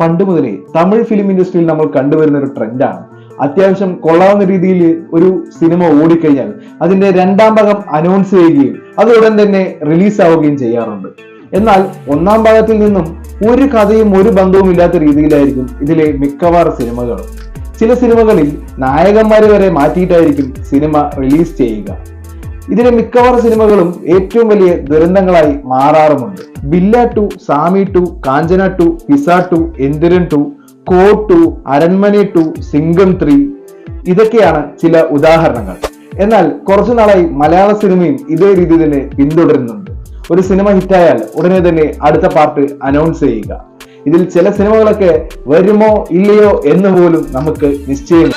പണ്ട് മുതലേ തമിഴ് ഫിലിം ഇൻഡസ്ട്രിയിൽ നമ്മൾ കണ്ടുവരുന്ന ഒരു ട്രെൻഡാണ് അത്യാവശ്യം കൊള്ളാവുന്ന രീതിയിൽ ഒരു സിനിമ ഓടിക്കഴിഞ്ഞാൽ അതിന്റെ രണ്ടാം ഭാഗം അനൗൺസ് ചെയ്യുകയും അത് ഉടൻ തന്നെ റിലീസ് ആവുകയും ചെയ്യാറുണ്ട്. എന്നാൽ ഒന്നാം ഭാഗത്തിൽ നിന്നും ഒരു കഥയും ഒരു ബന്ധവും ഇല്ലാത്ത രീതിയിലായിരിക്കും ഇതിലെ മിക്കവാറും സിനിമകളും ചില സിനിമകളിൽ നായകന്മാരെ വരെ മാറ്റിയിട്ടായിരിക്കും സിനിമ റിലീസ് ചെയ്യുക. ഇതിലെ മിക്കവാറും സിനിമകളും ഏറ്റവും വലിയ ദുരന്തങ്ങളായി മാറാറുമുണ്ട്. Billa two Saamy two Kanchana two pizza two Enthiran two Ko two Aranmanai two Singam three ഇതൊക്കെയാണ് ചില ഉദാഹരണങ്ങൾ. എന്നാൽ കുറച്ചു നാളായി മലയാള സിനിമയും ഇതേ രീതി തന്നെ പിന്തുടരുന്നുണ്ട്. ഒരു സിനിമ ഹിറ്റായാൽ ഉടനെ തന്നെ അടുത്ത പാർട്ട് അനൗൺസ് ചെയ്യുക. ഇതിൽ ചില സിനിമകളൊക്കെ വരുമോ ഇല്ലയോ എന്ന് പോലും നമുക്ക് നിശ്ചയം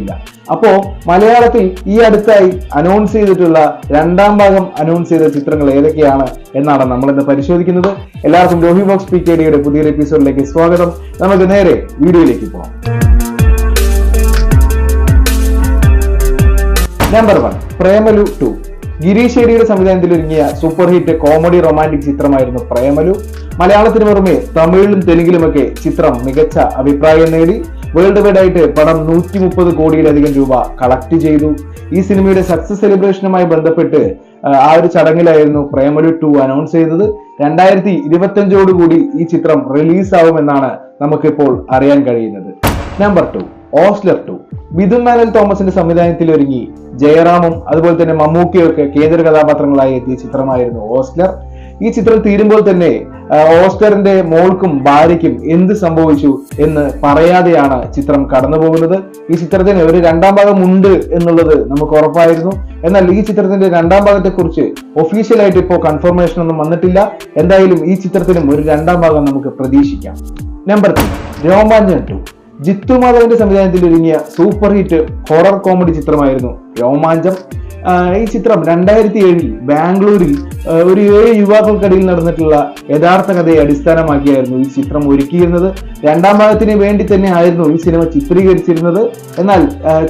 ഇല്ല. അപ്പോ മലയാളത്തിൽ ഈ അടുത്തായി അനൗൺസ് ചെയ്തിട്ടുള്ള രണ്ടാം ഭാഗം അനൗൺസ് ചെയ്ത ചിത്രങ്ങൾ ഏതൊക്കെയാണ് എന്നാണ് നമ്മൾ ഇന്ന് പരിശോധിക്കുന്നത്. എല്ലാവർക്കും ലോഹി ബോക്സ് പി കെ ഡിയുടെ പുതിയൊരു എപ്പിസോഡിലേക്ക് സ്വാഗതം. നമുക്ക് നേരെ വീഡിയോയിലേക്ക് പോകാം. Number one Premalu two Girish സംവിധാനത്തിൽ ഒരുങ്ങിയ സൂപ്പർ ഹിറ്റ് കോമഡി റൊമാന്റിക് ചിത്രമായിരുന്നു പ്രേമലു. മലയാളത്തിന് പുറമെ തമിഴിലും തെലുങ്കിലുമൊക്കെ ചിത്രം മികച്ച അഭിപ്രായം നേടി. വേൾഡ് വൈഡ് ആയിട്ട് പടം നൂറ്റി മുപ്പത് കോടിയിലധികം രൂപ കളക്ട് ചെയ്തു. ഈ സിനിമയുടെ സക്സസ് സെലിബ്രേഷനുമായി ബന്ധപ്പെട്ട് ആ, ഒരു ചടങ്ങിലായിരുന്നു പ്രേമലു ടു അനൗൺസ് ചെയ്തത്. രണ്ടായിരത്തി ഇരുപത്തഞ്ചോടുകൂടി ഈ ചിത്രം റിലീസ് ആവുമെന്നാണ് നമുക്കിപ്പോൾ അറിയാൻ കഴിയുന്നത്. Number two Ozler two Midhun Manuel തോമസിന്റെ സംവിധാനത്തിൽ ഒരുങ്ങി. ജയറാമും അതുപോലെ തന്നെ മമ്മൂക്കയും കേന്ദ്ര കഥാപാത്രങ്ങളായി എത്തിയ ചിത്രമായിരുന്നു ഓസ്ലർ ഈ ചിത്രം തീരുമ്പോൾ തന്നെ ഓസ്കറിന്റെ മോൾക്കും ഭാര്യയ്ക്കും എന്ത് സംഭവിച്ചു എന്ന് പറയാതെയാണ് ചിത്രം കടന്നു പോകുന്നത് ഈ ചിത്രത്തിന് ഒരു രണ്ടാം ഭാഗം ഉണ്ട് എന്നുള്ളത് നമുക്ക് ഉറപ്പായിരുന്നു. എന്നാൽ ഈ ചിത്രത്തിന്റെ രണ്ടാം ഭാഗത്തെ കുറിച്ച് ഒഫീഷ്യലായിട്ട് ഇപ്പോൾ കൺഫർമേഷൻ ഒന്നും വന്നിട്ടില്ല. എന്തായാലും ഈ ചിത്രത്തിനും ഒരു രണ്ടാം ഭാഗം നമുക്ക് പ്രതീക്ഷിക്കാം. Number three Romanchan two Jithu മാധവന്റെ സംവിധാനത്തിൽ ഒരുങ്ങിയ സൂപ്പർ ഹിറ്റ് ഹൊറർ കോമഡി ചിത്രമായിരുന്നു രോമാഞ്ചം. ഈ ചിത്രം രണ്ടായിരത്തി ഏഴിൽ ബാംഗ്ലൂരിൽ ഒരു ഏഴ് യുവാക്കൾക്കിടയിൽ നടന്നിട്ടുള്ള യഥാർത്ഥ കഥയെ അടിസ്ഥാനമാക്കിയായിരുന്നു ഈ ചിത്രം ഒരുക്കിയിരുന്നത്. രണ്ടാം ഭാഗത്തിന് വേണ്ടി തന്നെ ആയിരുന്നു ഈ സിനിമ ചിത്രീകരിച്ചിരുന്നത്. എന്നാൽ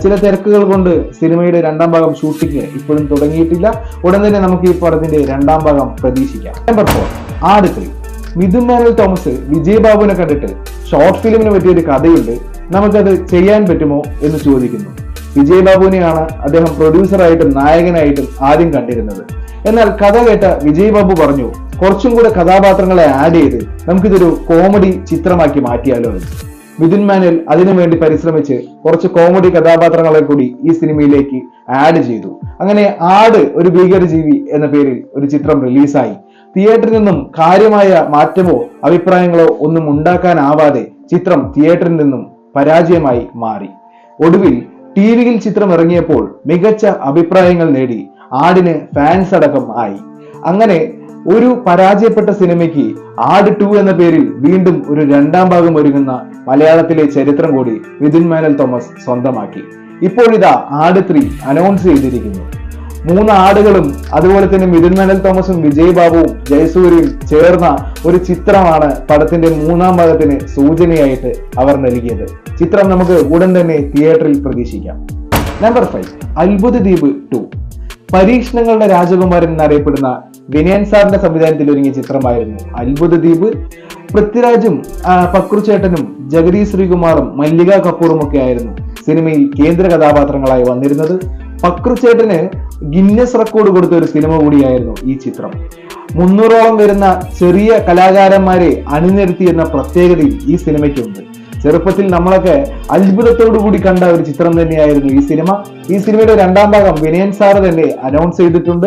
ചില തിരക്കുകൾ കൊണ്ട് സിനിമയുടെ രണ്ടാം ഭാഗം ഷൂട്ടിംഗ് ഇപ്പോഴും തുടങ്ങിയിട്ടില്ല. ഉടൻ തന്നെ നമുക്ക് ഈ പടത്തിന്റെ രണ്ടാം ഭാഗം പ്രതീക്ഷിക്കാം. Number four Aadu three Midhun Manuel Thomas വിജയബാബുവിനെ കണ്ടിട്ട് ഷോർട്ട് ഫിലിമിന് പറ്റിയൊരു കഥയുണ്ട്. നമുക്കത് ചെയ്യാൻ പറ്റുമോ എന്ന് ചോദിക്കുന്നു. വിജയബാബുവിനെയാണ് അദ്ദേഹം പ്രൊഡ്യൂസറായിട്ടും നായകനായിട്ടും ആദ്യം കണ്ടിരുന്നത്. എന്നാൽ കഥ കേട്ട വിജയ്ബാബു പറഞ്ഞു കുറച്ചും കൂടെ കഥാപാത്രങ്ങളെ ആഡ് ചെയ്ത് നമുക്കിതൊരു കോമഡി ചിത്രമാക്കി മാറ്റിയാലോ എന്ന്. മിഥുൻ മാനുവൽ അതിനുവേണ്ടി പരിശ്രമിച്ച് കുറച്ച് കോമഡി കഥാപാത്രങ്ങളെ കൂടി ഈ സിനിമയിലേക്ക് ആഡ് ചെയ്തു. അങ്ങനെ ആട് ഒരു ഭീകരജീവി എന്ന പേരിൽ ഒരു ചിത്രം റിലീസായി തിയേറ്ററിൽ നിന്നും കാര്യമായ മാറ്റമോ അഭിപ്രായങ്ങളോ ഒന്നും ഉണ്ടാക്കാനാവാതെ ചിത്രം തിയേറ്ററിൽ നിന്നും പരാജയമായി മാറി. ഒടുവിൽ ടി വിയിൽ ചിത്രം ഇറങ്ങിയപ്പോൾ മികച്ച അഭിപ്രായങ്ങൾ നേടി. ആടിന് ഫാൻസ് അടക്കം ആയി. അങ്ങനെ ഒരു പരാജയപ്പെട്ട സിനിമയ്ക്ക് ആട് ടു എന്ന പേരിൽ വീണ്ടും ഒരു രണ്ടാം ഭാഗം ഒരുങ്ങുന്ന മലയാളത്തിലെ ചരിത്രം കൂടി വിതിൻ മാനൽ തോമസ് സ്വന്തമാക്കി. ഇപ്പോൾ ഇതാ ആട് ത്രീ അനൗൺസ് ചെയ്തിരിക്കുന്നു. മൂന്ന് ആടുകളും അതുപോലെ തന്നെ മിഥുൻ മനൽ തോമസും വിജയ് ബാബുവും ജയസൂര്യയും ചേർന്ന ഒരു ചിത്രമാണ് പടത്തിന്റെ മൂന്നാം ഭാഗത്തിന് സൂചനയായിട്ട് അവർ നൽകിയത്. ചിത്രം നമുക്ക് ഉടൻ തന്നെ തിയേറ്ററിൽ പ്രതീക്ഷിക്കാം. നമ്പർ ഫൈവ് അത്ഭുത ദ്വീപ് ടു പരീക്ഷണങ്ങളുടെ രാജകുമാരൻ എന്നറിയപ്പെടുന്ന വിനയൻ സാറിന്റെ സംവിധാനത്തിൽ ഒരുങ്ങിയ ചിത്രമായിരുന്നു അത്ഭുത ദ്വീപ്. പൃഥ്വിരാജും പക്രുചേട്ടനും ജഗതി ശ്രീകുമാറും മല്ലിക കപൂറും ഒക്കെ ആയിരുന്നു സിനിമയിൽ കേന്ദ്ര കഥാപാത്രങ്ങളായി വന്നിരുന്നത്. പക്രുചേട്ടന് ഗിന്നസ് റെക്കോർഡ് കൊടുത്ത ഒരു സിനിമ കൂടിയായിരുന്നു ഈ ചിത്രം. മുന്നൂറോളം വരുന്ന ചെറിയ കലാകാരന്മാരെ അണിനിരത്തി എന്ന പ്രത്യേകതയും ഈ സിനിമയ്ക്കുണ്ട്. ചെറുപ്പത്തിൽ നമ്മളൊക്കെ അത്ഭുതത്തോടു കൂടി കണ്ട ഒരു ചിത്രം തന്നെയായിരുന്നു ഈ സിനിമ. ഈ സിനിമയുടെ രണ്ടാം ഭാഗം വിനയൻ സാർ തന്നെ അനൗൺസ് ചെയ്തിട്ടുണ്ട്.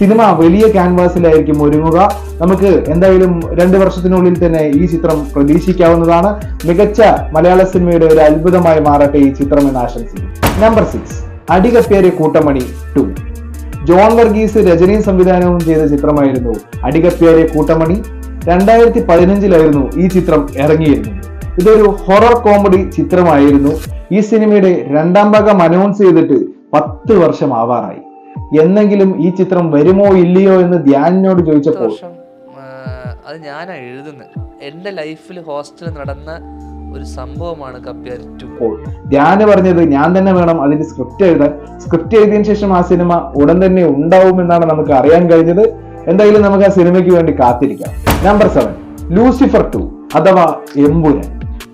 സിനിമ വലിയ ക്യാൻവാസിലായിരിക്കും ഒരുങ്ങുക. നമുക്ക് എന്തായാലും രണ്ട് വർഷത്തിനുള്ളിൽ തന്നെ ഈ ചിത്രം പ്രതീക്ഷിക്കാവുന്നതാണ്. മികച്ച മലയാള സിനിമയുടെ ഒരു അത്ഭുതമായി മാറട്ടെ ഈ ചിത്രം എന്ന് ആശംസിക്കും number six Adikapyare Kootamani two John Varghese രചനയും സംവിധാനവും ചെയ്ത ചിത്രമായിരുന്നു അടികപ്പേരെ കൂട്ടമണി. രണ്ടായിരത്തി പതിനഞ്ചിലായിരുന്നു ഈ ചിത്രം ഇറങ്ങിയിരുന്നത്. ഇതൊരു ഹൊറർ കോമഡി ചിത്രമായിരുന്നു. ഈ സിനിമയുടെ രണ്ടാം ഭാഗം അനൗൺസ് ചെയ്തിട്ട് പത്ത് വർഷം ആവാറായി എന്നെങ്കിലും ഈ ചിത്രം വരുമോ ഇല്ലയോ എന്ന് ധ്യാനിനോട് ചോദിച്ചപ്പോൾ അത് ഞാനാ എഴുതുന്നത് എന്റെ ലൈഫിൽ ഹോസ്റ്റലിൽ നടന്ന ഒരു സംഭവമാണ് ടു അപ്പോൾ ധ്യാന് പറഞ്ഞത് ഞാൻ തന്നെ വേണം അതിന്റെ സ്ക്രിപ്റ്റ് എഴുതാൻ. സ്ക്രിപ്റ്റ് എഴുതിയതിനു ശേഷം ആ സിനിമ ഉടൻ തന്നെ ഉണ്ടാവും എന്നാണ് നമുക്ക് അറിയാൻ കഴിഞ്ഞത്. എന്തായാലും നമുക്ക് ആ സിനിമയ്ക്ക് വേണ്ടി കാത്തിരിക്കാം. നമ്പർ സെവൻ ലൂസിഫർ ടു അഥവാ എമ്പുരാൻ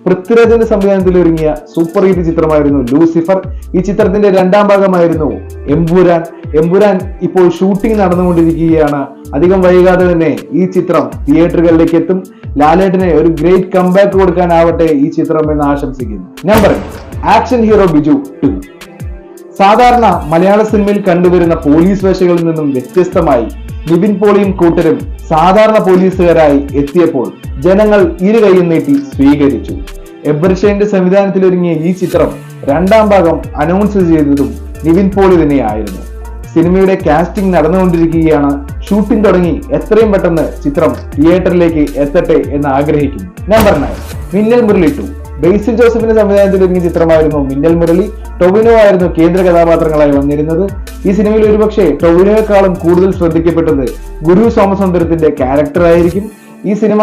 പൃഥ്വിരാജിന്റെ സംവിധാനത്തിൽ ഒരുങ്ങിയ സൂപ്പർ ഹിറ്റ് ചിത്രമായിരുന്നു ലൂസിഫർ. ഈ ചിത്രത്തിന്റെ രണ്ടാം ഭാഗമായിരുന്നു എംപുരാൻ എംപുരാൻ ഇപ്പോൾ ഷൂട്ടിംഗ് നടന്നുകൊണ്ടിരിക്കുകയാണ്. അധികം വൈകാതെ തന്നെ ഈ ചിത്രം തിയേറ്ററുകളിലേക്ക് എത്തും. ലാലേട്ടിനെ ഒരു ഗ്രേറ്റ് കംബാക്ക് കൊടുക്കാനാവട്ടെ ഈ ചിത്രം എന്ന് ആശംസിക്കുന്നു. Number action hero Biju two. സാധാരണ മലയാള സിനിമയിൽ കണ്ടുവരുന്ന പോലീസ് വേഷകളിൽ നിന്നും വ്യത്യസ്തമായി നിവിൻ പോളിയും കൂട്ടരും സാധാരണ പോലീസുകാരായി എത്തിയപ്പോൾ ജനങ്ങൾ ഇരുകൈയും നീട്ടി സ്വീകരിച്ചു. എബ്രഷേന്റെ സംവിധാനത്തിൽ ഒരുങ്ങിയ ഈ ചിത്രം രണ്ടാം ഭാഗം അനൗൺസ് ചെയ്തതും നിവിൻ പോളി തന്നെയായിരുന്നു. സിനിമയുടെ കാസ്റ്റിംഗ് നടന്നുകൊണ്ടിരിക്കുകയാണ്. ഷൂട്ടിംഗ് തുടങ്ങി എത്രയും പെട്ടെന്ന് ചിത്രം തിയേറ്ററിലേക്ക് എത്തട്ടെ എന്ന് ആഗ്രഹിക്കുന്നു. Number nine Minnal Murali to ബേസിൽ ജോസഫിന്റെ സംവിധാനത്തിൽ ഒരുങ്ങിയ ചിത്രമായിരുന്നു മിന്നൽ മുരളി. ടൊവിനോ ആയിരുന്നു കേന്ദ്ര കഥാപാത്രങ്ങളായി വന്നിരുന്നത്. ഈ സിനിമയിൽ ഒരുപക്ഷെ ടൊവിനോയെക്കാളും കൂടുതൽ ശ്രദ്ധിക്കപ്പെട്ടത് ഗുരു സോമസുന്ദരത്തിന്റെ ക്യാരക്ടർ ആയിരിക്കും. ഈ സിനിമ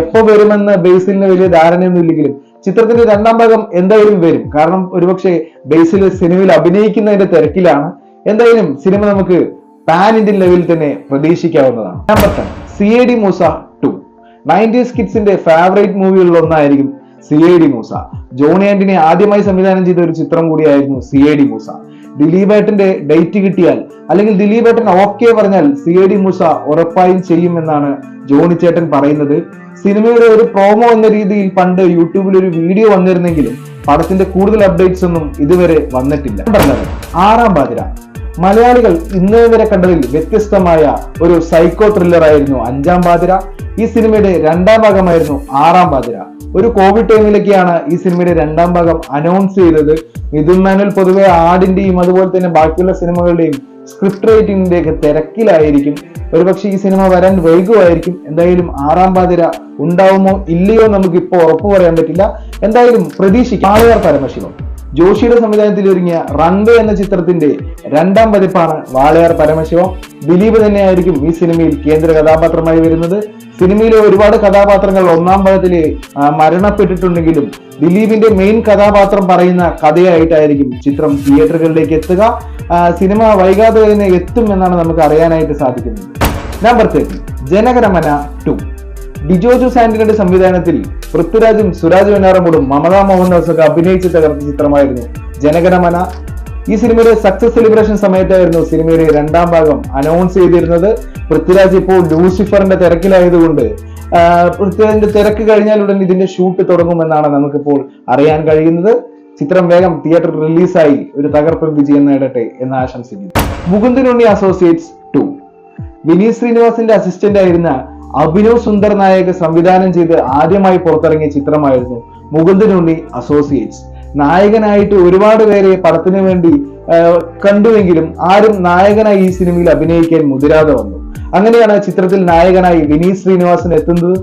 എപ്പോ വരുമെന്ന് ബേസിലിന് വലിയ ധാരണയൊന്നും ഇല്ലെങ്കിലും ചിത്രത്തിന്റെ രണ്ടാം ഭാഗം എന്തായാലും വരും. കാരണം ഒരുപക്ഷെ ബേസിൽ സിനിമയിൽ അഭിനയിക്കുന്നതിന്റെ തിരക്കിലാണ്. എന്തായാലും സിനിമ നമുക്ക് പാൻ ഇന്ത്യൻ ലെവലിൽ തന്നെ പ്രതീക്ഷിക്കാവുന്നതാണ്. Number ten C A D Moosa two nineties കിഡ്സിന്റെ favourite മൂവികളിൽ ഒന്നായിരിക്കും C A D Moosa Johny Antony ആദ്യമായി സംവിധാനം ചെയ്ത ഒരു ചിത്രം കൂടിയായിരുന്നു സി എ ഡി മൂസ ദിലീപേട്ടന്റെ ഡേറ്റ് കിട്ടിയാൽ അല്ലെങ്കിൽ ദിലീപേട്ടൻ ഓക്കെ പറഞ്ഞാൽ സി എ ഡി മൂസ ഉറപ്പായും ചെയ്യുമെന്നാണ് ജോണി ചേട്ടൻ പറയുന്നത്. സിനിമയുടെ ഒരു പ്രോമോ എന്ന രീതിയിൽ പണ്ട് യൂട്യൂബിൽ ഒരു വീഡിയോ വന്നിരുന്നെങ്കിലും പടത്തിന്റെ കൂടുതൽ അപ്ഡേറ്റ്സ് ഒന്നും ഇതുവരെ വന്നിട്ടില്ല. ആറാം പാതിര. മലയാളികൾ ഇന്നേ വരെ കണ്ടതിൽ വ്യത്യസ്തമായ ഒരു സൈക്കോ ത്രില്ലർ ആയിരുന്നു അഞ്ചാം പാതിര. ഈ സിനിമയുടെ രണ്ടാം ഭാഗമായിരുന്നു ആറാം പാതിര. ഒരു കോവിഡ് ടൈമിലൊക്കെയാണ് ഈ സിനിമയുടെ രണ്ടാം ഭാഗം അനൗൺസ് ചെയ്തത്. മിഥുൻ മാനുവൽ പൊതുവെ ആടിന്റെയും അതുപോലെ തന്നെ ബാക്കിയുള്ള സിനിമകളുടെയും സ്ക്രിപ്റ്റ് റൈറ്റിംഗിന്റെ ഒക്കെ തിരക്കിലായിരിക്കും. ഒരുപക്ഷെ ഈ സിനിമ വരാൻ വൈകുമായിരിക്കും. എന്തായാലും ആറാം പാതിര ഉണ്ടാവുമോ ഇല്ലയോ നമുക്ക് ഇപ്പോൾ ഉറപ്പു പറയാൻ പറ്റില്ല. എന്തായാലും പ്രതീക്ഷിക്കും. ആളുകാർ പരമശിവം ജോഷിയുടെ സംവിധാനത്തിൽ ഒരുങ്ങിയ റൺവേ എന്ന ചിത്രത്തിന്റെ രണ്ടാം പതിപ്പാണ് വാളയാർ പരമശിവം. ദിലീപ് തന്നെയായിരിക്കും ഈ സിനിമയിൽ കേന്ദ്ര കഥാപാത്രമായി വരുന്നത്. സിനിമയിലെ ഒരുപാട് കഥാപാത്രങ്ങൾ ഒന്നാം പദത്തിൽ മരണപ്പെട്ടിട്ടുണ്ടെങ്കിലും ദിലീപിന്റെ മെയിൻ കഥാപാത്രം പറയുന്ന കഥയായിട്ടായിരിക്കും ചിത്രം തിയേറ്ററുകളിലേക്ക് എത്തുക. സിനിമ വൈകാതെ തന്നെ എത്തും എന്നാണ് നമുക്ക് അറിയാനായിട്ട് സാധിക്കുന്നത്. Number thirty Janaganamana two Dijo Jose ആന്റണിയുടെ സംവിധാനത്തിൽ പൃഥ്വിരാജും സുരാജ് വെഞ്ഞാറമൂടും മമതാ മോഹൻദാസൊക്കെ അഭിനയിച്ച് തകർത്ത ചിത്രമായിരുന്നു ജനഗണമന. ഈ സിനിമയുടെ സക്സസ് സെലിബ്രേഷൻ സമയത്തായിരുന്നു സിനിമയുടെ രണ്ടാം ഭാഗം അനൗൺസ് ചെയ്തിരുന്നത്. പൃഥ്വിരാജ് ഇപ്പോൾ ലൂസിഫറിന്റെ തിരക്കിലായതുകൊണ്ട് പൃഥ്വിരാജിന്റെ തിരക്ക് കഴിഞ്ഞാൽ ഉടൻ ഇതിന്റെ ഷൂട്ട് തുടങ്ങുമെന്നാണ് നമുക്കിപ്പോൾ അറിയാൻ കഴിയുന്നത്. ചിത്രം വേഗം തിയേറ്റർ റിലീസായി ഒരു തകർപ്പൻ വിജയം നേടട്ടെ എന്ന് ആശംസിക്കുന്നു. മുകുന്ദനുണ്ണി അസോസിയേറ്റ്സ് ടു വിനീത് ശ്രീനിവാസിന്റെ അസിസ്റ്റന്റ് ആയിരുന്ന അഭിനവ് സുന്ദർ നായക് സംവിധാനം ചെയ്ത് ആദ്യമായി പുറത്തിറങ്ങിയ ചിത്രമായിരുന്നു മുകുന്ദനുണ്ണി അസോസിയേറ്റ്സ് നായകനായിട്ട് ഒരുപാട് പേരെ പടത്തിന് വേണ്ടി കണ്ടുവെങ്കിലും ആരും നായകനായി ഈ സിനിമയിൽ അഭിനയിക്കാൻ മുതിരാതെ വന്നു. അങ്ങനെയാണ് ചിത്രത്തിൽ നായകനായി വിനീത് ശ്രീനിവാസൻ എത്തുന്നത്.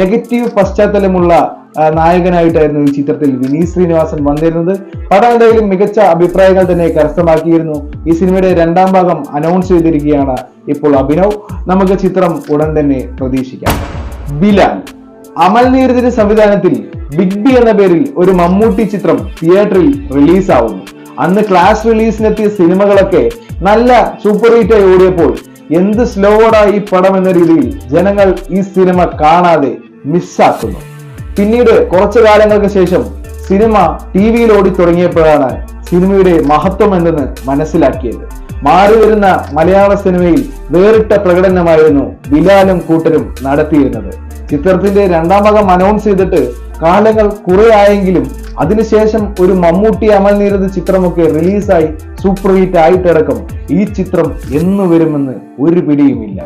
നെഗറ്റീവ് പശ്ചാത്തലമുള്ള നായകനായിട്ടായിരുന്നു ഈ ചിത്രത്തിൽ വിനീത് ശ്രീനിവാസൻ വന്നിരുന്നത്. പടം എന്തായാലും മികച്ച അഭിപ്രായങ്ങൾ തന്നെ കരസ്ഥമാക്കിയിരുന്നു. ഈ സിനിമയുടെ രണ്ടാം ഭാഗം അനൗൺസ് ചെയ്തിരിക്കുകയാണ് ഇപ്പോൾ അഭിനവ്. നമുക്ക് ചിത്രം ഉടൻ തന്നെ പ്രതീക്ഷിക്കാം. ബിലാൽ അമൽ നീരദിന്റെ സംവിധാനത്തിൽ ബിഗ് ബി എന്ന പേരിൽ ഒരു മമ്മൂട്ടി ചിത്രം തിയേറ്ററിൽ റിലീസാവുന്നു അന്ന് ക്ലാസ് റിലീസിനെത്തിയ സിനിമകളൊക്കെ നല്ല സൂപ്പർ ഹിറ്റായി ഓടിയപ്പോൾ എന്ത് സ്ലോഡായി പടം എന്ന രീതിയിൽ ജനങ്ങൾ ഈ സിനിമ കാണാതെ മിസ്സാക്കുന്നു പിന്നീട് കുറച്ചു കാലങ്ങൾക്ക് ശേഷം സിനിമ ടി വിയിൽ ഓടി തുടങ്ങിയപ്പോഴാണ് സിനിമയുടെ മഹത്വം എന്തെന്ന് മനസ്സിലാക്കിയത്. മാറി വരുന്ന മലയാള സിനിമയിൽ വേറിട്ട പ്രകടനമായിരുന്നു ബിലാലും കൂട്ടരും നടത്തിയിരുന്നത്. ചിത്രത്തിന്റെ രണ്ടാം ഭാഗം അനൗൺസ് ചെയ്തിട്ട് കാലങ്ങൾ കുറെ ആയെങ്കിലും അതിനുശേഷം ഒരു മമ്മൂട്ടി അമൽ നീരത് ചിത്രമൊക്കെ റിലീസായി സൂപ്പർ ഹിറ്റ് ആയിട്ടടക്കം ഈ ചിത്രം എന്നു വരുമെന്ന് ഒരു പിടിയുമില്ല.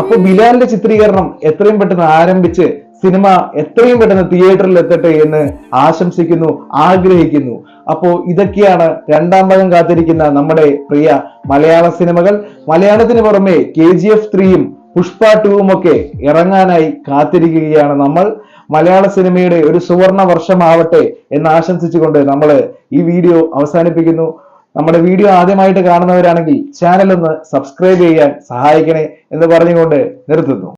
അപ്പൊ ബിലാലിന്റെ ചിത്രീകരണം എത്രയും പെട്ടെന്ന് ആരംഭിച്ച് സിനിമ എത്രയും പെട്ടെന്ന് തിയേറ്ററിൽ എത്തട്ടെ എന്ന് ആശംസിക്കുന്നു ആഗ്രഹിക്കുന്നു. അപ്പോ ഇതൊക്കെയാണ് രണ്ടാം ഭാഗം കാത്തിരിക്കുന്ന നമ്മുടെ പ്രിയ മലയാള സിനിമകൾ. മലയാളത്തിന് പുറമെ കെ ജി എഫ് ത്രീയും പുഷ്പ ടൂവും ഒക്കെ ഇറങ്ങാനായി കാത്തിരിക്കുകയാണ് നമ്മൾ. മലയാള സിനിമയുടെ ഒരു സുവർണ വർഷമാവട്ടെ എന്ന് ആശംസിച്ചുകൊണ്ട് നമ്മൾ ഈ വീഡിയോ അവസാനിപ്പിക്കുന്നു. നമ്മുടെ വീഡിയോ ആദ്യമായിട്ട് കാണുന്നവരാണെങ്കിൽ ചാനൽ ഒന്ന് സബ്സ്ക്രൈബ് ചെയ്യാൻ സഹായിക്കണേ എന്ന് പറഞ്ഞുകൊണ്ട് നിർത്തുന്നു.